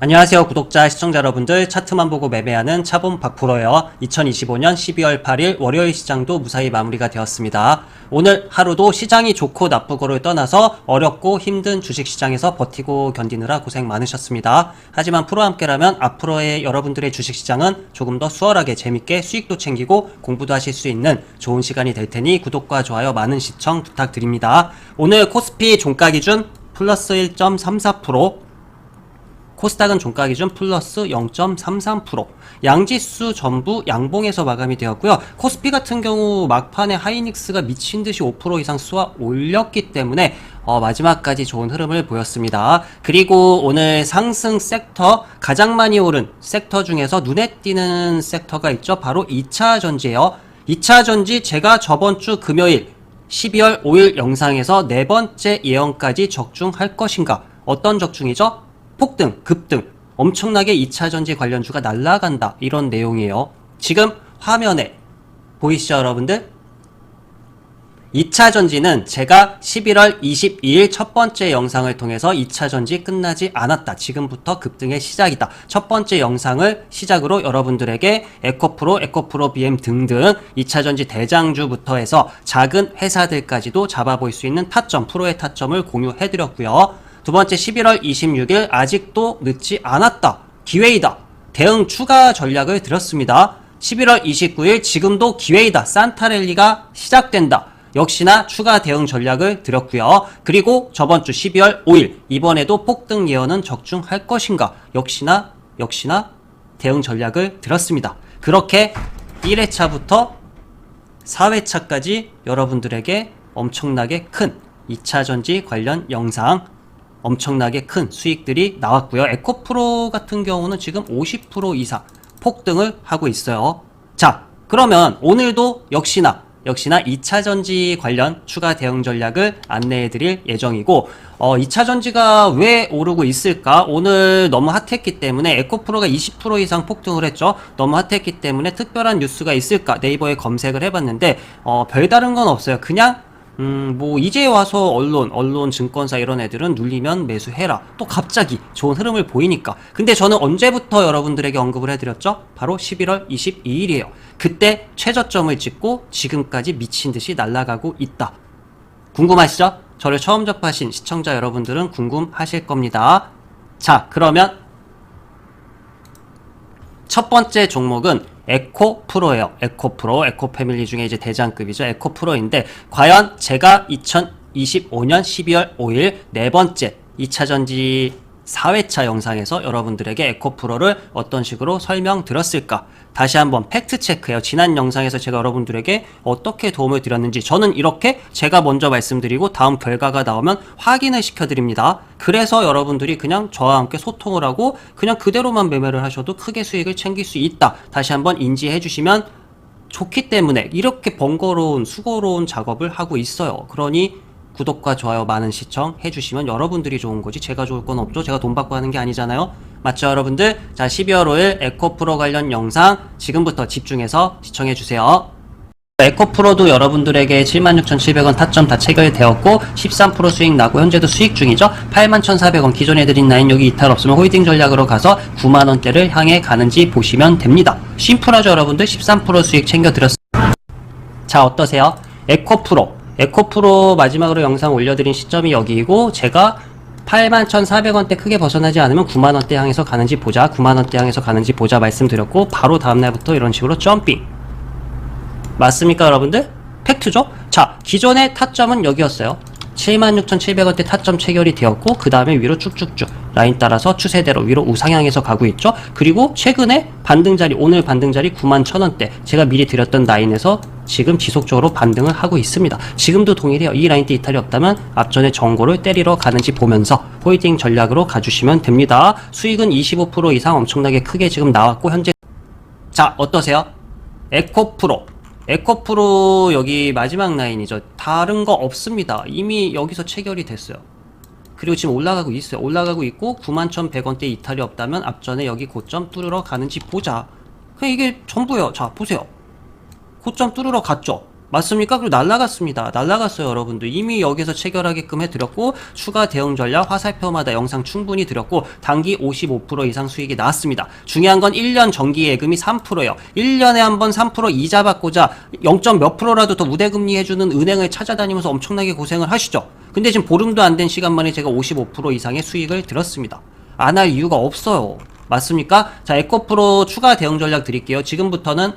안녕하세요 구독자 시청자 여러분들. 차트만 보고 매매하는 차본 박프로예요. 2025년 12월 8일 월요일 시장도 무사히 마무리가 되었습니다. 오늘 하루도 시장이 좋고 나쁘고를 떠나서 어렵고 힘든 주식시장에서 버티고 견디느라 고생 많으셨습니다. 하지만 프로와 함께라면 앞으로의 여러분들의 주식시장은 조금 더 수월하게 재밌게 수익도 챙기고 공부도 하실 수 있는 좋은 시간이 될 테니 구독과 좋아요 많은 시청 부탁드립니다. 오늘 코스피 종가 기준 플러스 1.34% 코스닥은 종가 기준 플러스 0.33%. 양지수 전부 양봉에서 마감이 되었고요. 코스피 같은 경우 막판에 하이닉스가 미친 듯이 5% 이상 쏘아 올렸기 때문에 어, 마지막까지 좋은 흐름을 보였습니다. 그리고 오늘 상승 섹터 가장 많이 오른 섹터 중에서 눈에 띄는 섹터가 있죠. 바로 2차 전지예요. 2차 전지 제가 저번 주 금요일 12월 5일 영상에서 네 번째 예언까지 적중할 것인가? 어떤 적중이죠? 폭등, 급등, 엄청나게 2차 전지 관련주가 날아간다. 이런 내용이에요. 지금 화면에 보이시죠, 여러분들? 2차 전지는 제가 11월 22일 첫 번째 영상을 통해서 2차 전지 끝나지 않았다. 지금부터 급등의 시작이다. 첫 번째 영상을 시작으로 여러분들에게 에코프로, 에코프로 BM 등등 2차 전지 대장주부터 해서 작은 회사들까지도 잡아볼 수 있는 타점, 프로의 타점을 공유해드렸고요. 두 번째 11월 26일 아직도 늦지 않았다. 기회이다. 대응 추가 전략을 드렸습니다. 11월 29일 지금도 기회이다. 산타랠리가 시작된다. 역시나 추가 대응 전략을 드렸고요. 그리고 저번 주 12월 5일 이번에도 폭등 예언은 적중할 것인가? 역시나 역시나 대응 전략을 드렸습니다. 그렇게 1회차부터 4회차까지 여러분들에게 엄청나게 큰 2차 전지 관련 영상 엄청나게 큰 수익들이 나왔고요. 에코프로 같은 경우는 지금 50% 이상 폭등을 하고 있어요. 자, 그러면 오늘도 역시나 역시나 2차 전지 관련 추가 대응 전략을 안내해 드릴 예정이고 어, 2차 전지가 왜 오르고 있을까? 오늘 너무 핫했기 때문에 에코프로가 20% 이상 폭등을 했죠. 너무 핫했기 때문에 특별한 뉴스가 있을까? 네이버에 검색을 해봤는데 어, 별다른 건 없어요. 그냥 음, 뭐, 이제 와서 언론, 언론, 증권사 이런 애들은 눌리면 매수해라. 또 갑자기 좋은 흐름을 보이니까. 근데 저는 언제부터 여러분들에게 언급을 해드렸죠? 바로 11월 22일이에요. 그때 최저점을 찍고 지금까지 미친 듯이 날아가고 있다. 궁금하시죠? 저를 처음 접하신 시청자 여러분들은 궁금하실 겁니다. 자, 그러면 첫 번째 종목은 에코 프로예요. 에코 프로, 에코 패밀리 중에 이제 대장급이죠. 에코 프로인데 과연 제가 2025년 12월 5일 네 번째 2차 전지 4회차 영상에서 여러분들에게 에코 프로를 어떤 식으로 설명드렸을까? 다시 한번 팩트 체크해요. 지난 영상에서 제가 여러분들에게 어떻게 도움을 드렸는지 저는 이렇게 제가 먼저 말씀드리고 다음 결과가 나오면 확인을 시켜드립니다. 그래서 여러분들이 그냥 저와 함께 소통을 하고 그냥 그대로만 매매를 하셔도 크게 수익을 챙길 수 있다. 다시 한번 인지해 주시면 좋기 때문에 이렇게 번거로운 수고로운 작업을 하고 있어요. 그러니 구독과 좋아요 많은 시청 해주시면 여러분들이 좋은 거지 제가 좋을 건 없죠. 제가 돈 받고 하는 게 아니잖아요. 맞죠 여러분들? 자 12월 5일 에코프로 관련 영상 지금부터 집중해서 시청해주세요. 에코프로도 여러분들에게 76,700원 타점 다 체결되었고 13% 수익 나고 현재도 수익 중이죠. 81,400원 기존에 드린 라인 여기 이탈 없으면 홀딩 전략으로 가서 9만원대를 향해 가는지 보시면 됩니다. 심플하죠 여러분들? 13% 수익 챙겨드렸습니다 자 어떠세요? 에코프로 에코프로 마지막으로 영상 올려드린 시점이 여기이고 제가 81,400원대 크게 벗어나지 않으면 9만원대 향해서 가는지 보자 9만원대 향해서 가는지 보자 말씀드렸고 바로 다음날부터 이런 식으로 점핑 맞습니까 여러분들? 팩트죠? 자 기존의 타점은 여기였어요 76,700원대 타점 체결이 되었고 그 다음에 위로 쭉쭉쭉 라인 따라서 추세대로 위로 우상향해서 가고 있죠 그리고 최근에 반등자리 오늘 반등자리 91,000원대 제가 미리 드렸던 라인에서 지금 지속적으로 반등을 하고 있습니다 지금도 동일해요 이 라인 때 이탈이 없다면 앞전에 정고를 때리러 가는지 보면서 홀딩 전략으로 가주시면 됩니다 수익은 25% 이상 엄청나게 크게 지금 나왔고 현재 자 어떠세요? 에코프로 에코프로 여기 마지막 라인이죠. 다른 거 없습니다. 이미 여기서 체결이 됐어요. 그리고 지금 올라가고 있어요. 올라가고 있고 91,100원대 이탈이 없다면 앞전에 여기 고점 뚫으러 가는지 보자. 그냥 이게 전부예요. 자 보세요. 고점 뚫으러 갔죠. 맞습니까? 그리고 날라갔습니다. 날라갔어요, 여러분들. 이미 여기서 체결하게끔 해드렸고, 추가 대응 전략 화살표마다 영상 충분히 드렸고, 단기 55% 이상 수익이 나왔습니다. 중요한 건 1년 정기 예금이 3%예요. 1년에 한 번 3% 이자 받고자 0. 몇 프로라도 더 우대금리 해주는 은행을 찾아다니면서 엄청나게 고생을 하시죠. 근데 지금 보름도 안 된 시간 만에 제가 55% 이상의 수익을 들었습니다. 안 할 이유가 없어요. 맞습니까? 자, 에코프로 추가 대응 전략 드릴게요. 지금부터는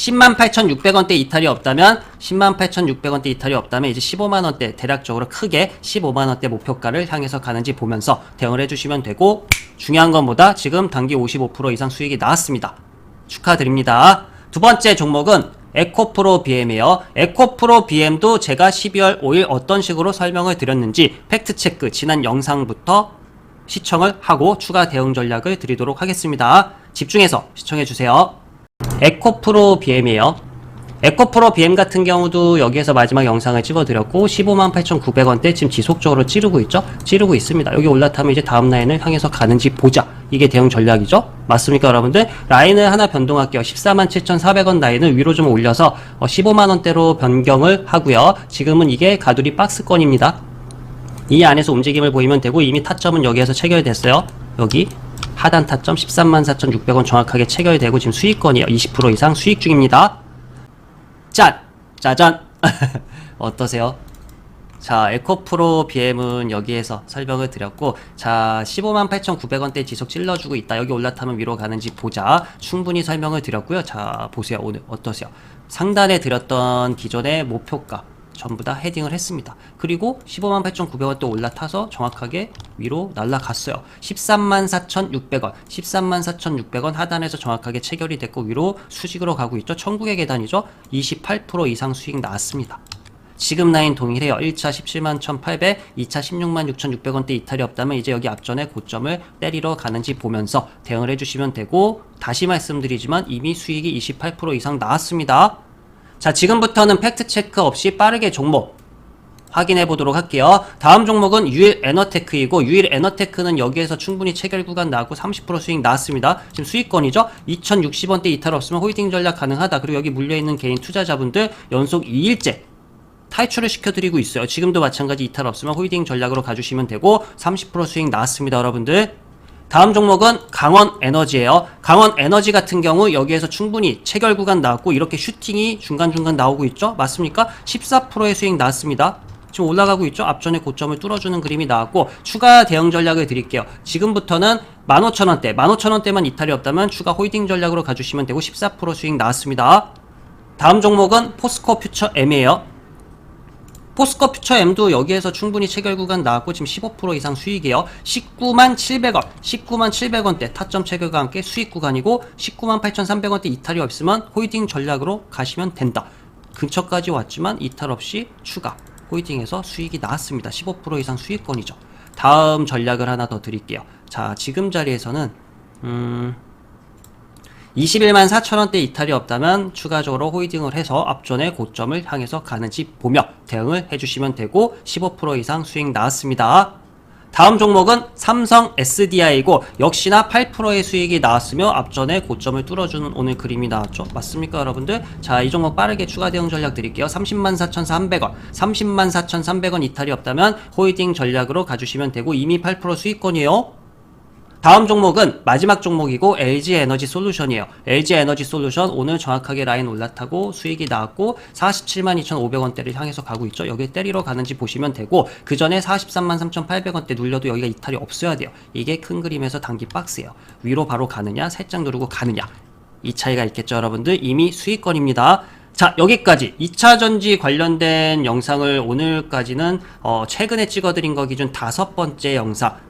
10만 8,600원대 이탈이 없다면 10만 8,600원대 이탈이 없다면 이제 15만 원대 대략적으로 크게 15만 원대 목표가를 향해서 가는지 보면서 대응을 해주시면 되고 중요한 건 뭐다? 지금 단기 55% 이상 수익이 나왔습니다. 축하드립니다. 두 번째 종목은 에코프로 BM이에요. 에코프로 BM도 제가 12월 5일 어떤 식으로 설명을 드렸는지 팩트체크 지난 영상부터 시청을 하고 추가 대응 전략을 드리도록 하겠습니다. 집중해서 시청해주세요. 에코프로 BM이에요. 에코프로 BM 같은 경우도 여기에서 마지막 영상을 찍어드렸고 15만 8,900원대 지금 지속적으로 찌르고 있죠? 찌르고 있습니다. 여기 올라타면 이제 다음 라인을 향해서 가는지 보자. 이게 대응 전략이죠? 맞습니까 여러분들? 라인을 하나 변동할게요. 14만 7,400원 라인을 위로 좀 올려서 15만원대로 변경을 하고요. 지금은 이게 가두리 박스권입니다. 이 안에서 움직임을 보이면 되고 이미 타점은 여기에서 체결됐어요. 여기 하단 타점 13만 4,600원 정확하게 체결되고 지금 수익권이에요. 20% 이상 수익 중입니다. 짠! 짜잔! 어떠세요? 자, 에코프로 BM은 여기에서 설명을 드렸고, 자, 15만 8,900원대 지속 찔러주고 있다. 여기 올라타면 위로 가는지 보자. 충분히 설명을 드렸고요. 자, 보세요. 오늘 어떠세요? 상단에 드렸던 기존의 목표가. 전부 다 헤딩을 했습니다. 그리고 15만 8,900원 또 올라타서 정확하게 위로 날라갔어요. 13만 4,600원, 13만 4,600원 하단에서 정확하게 체결이 됐고 위로 수직으로 가고 있죠. 천국의 계단이죠. 28% 이상 수익 나왔습니다. 지금 라인 동일해요. 1차 17만 1,800, 2차 16만 6,600원대 이탈이 없다면 이제 여기 앞전에 고점을 때리러 가는지 보면서 대응을 해주시면 되고 다시 말씀드리지만 이미 수익이 28% 이상 나왔습니다. 자, 지금부터는 팩트 체크 없이 빠르게 종목 확인해 보도록 할게요. 다음 종목은 유일 에너테크이고 유일 에너테크는 여기에서 충분히 체결 구간 나왔고 30% 수익 나왔습니다. 지금 수익권이죠. 2060원대 이탈 없으면 홀딩 전략 가능하다. 그리고 여기 물려 있는 개인 투자자분들 연속 2일째 탈출을 시켜드리고 있어요. 지금도 마찬가지 이탈 없으면 홀딩 전략으로 가주시면 되고 30% 수익 나왔습니다, 여러분들. 다음 종목은 강원 에너지예요. 강원 에너지 같은 경우 여기에서 충분히 체결 구간 나왔고 이렇게 슈팅이 중간중간 나오고 있죠? 맞습니까? 14%의 수익 나왔습니다. 지금 올라가고 있죠? 앞전에 고점을 뚫어주는 그림이 나왔고 추가 대응 전략을 드릴게요. 지금부터는 15,000원대, 15,000원대만 이탈이 없다면 추가 홀딩 전략으로 가주시면 되고 14% 수익 나왔습니다. 다음 종목은 포스코 퓨처 M이에요. 포스코 퓨처 M도 여기에서 충분히 체결 구간 나왔고 지금 15% 이상 수익이에요. 19만 700원, 19만 700원대 타점 체결과 함께 수익 구간이고 19만 8,300원대 이탈이 없으면 홀딩 전략으로 가시면 된다. 근처까지 왔지만 이탈 없이 추가 홀딩에서 수익이 나왔습니다. 15% 이상 수익권이죠. 다음 전략을 하나 더 드릴게요. 자, 지금 자리에서는 음 21만 4천원대 이탈이 없다면 추가적으로 홀딩을 해서 앞전의 고점을 향해서 가는지 보며 대응을 해주시면 되고 15% 이상 수익 나왔습니다. 다음 종목은 삼성 SDI이고 역시나 8%의 수익이 나왔으며 앞전에 고점을 뚫어주는 오늘 그림이 나왔죠. 맞습니까 여러분들? 자, 이 종목 빠르게 추가 대응 전략 드릴게요. 30만 4,300원, 30만 4,300원 이탈이 없다면 홀딩 전략으로 가주시면 되고 이미 8% 수익권이에요. 다음 종목은 마지막 종목이고 LG 에너지 솔루션이에요. LG 에너지 솔루션 오늘 정확하게 라인 올라타고 수익이 나왔고 47만 2,500원대를 향해서 가고 있죠. 여기 때리러 가는지 보시면 되고 그 전에 43만 3,800원대 눌려도 여기가 이탈이 없어야 돼요. 이게 큰 그림에서 단기 박스예요. 위로 바로 가느냐, 살짝 누르고 가느냐. 이 차이가 있겠죠, 여러분들. 이미 수익권입니다. 자, 여기까지 2차 전지 관련된 영상을 오늘까지는 어, 최근에 찍어드린 거 기준 다섯 번째 영상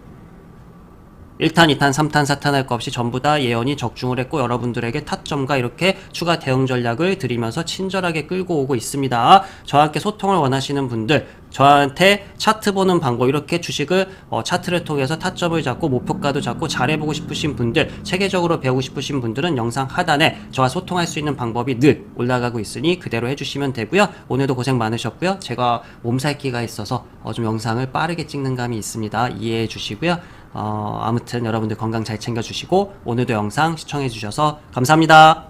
1탄, 2탄, 3탄, 4탄 할거 없이 전부 다 예언이 적중을 했고 여러분들에게 타점과 이렇게 추가 대응 전략을 드리면서 친절하게 끌고 오고 있습니다. 함께 소통을 원하시는 분들 저한테 차트 보는 방법 이렇게 주식을 어, 차트를 통해서 타점을 잡고 목표가도 잡고 잘해보고 싶으신 분들 체계적으로 배우고 싶으신 분들은 영상 하단에 저와 소통할 수 있는 방법이 늘 올라가고 있으니 그대로 해주시면 되고요. 오늘도 고생 많으셨고요. 제가 몸살기가 있어서 어, 좀 영상을 빠르게 찍는 감이 있습니다. 이해해 주시고요 어, 아무튼 여러분들 건강 잘 챙겨주시고 오늘도 영상 시청해 주셔서 감사합니다.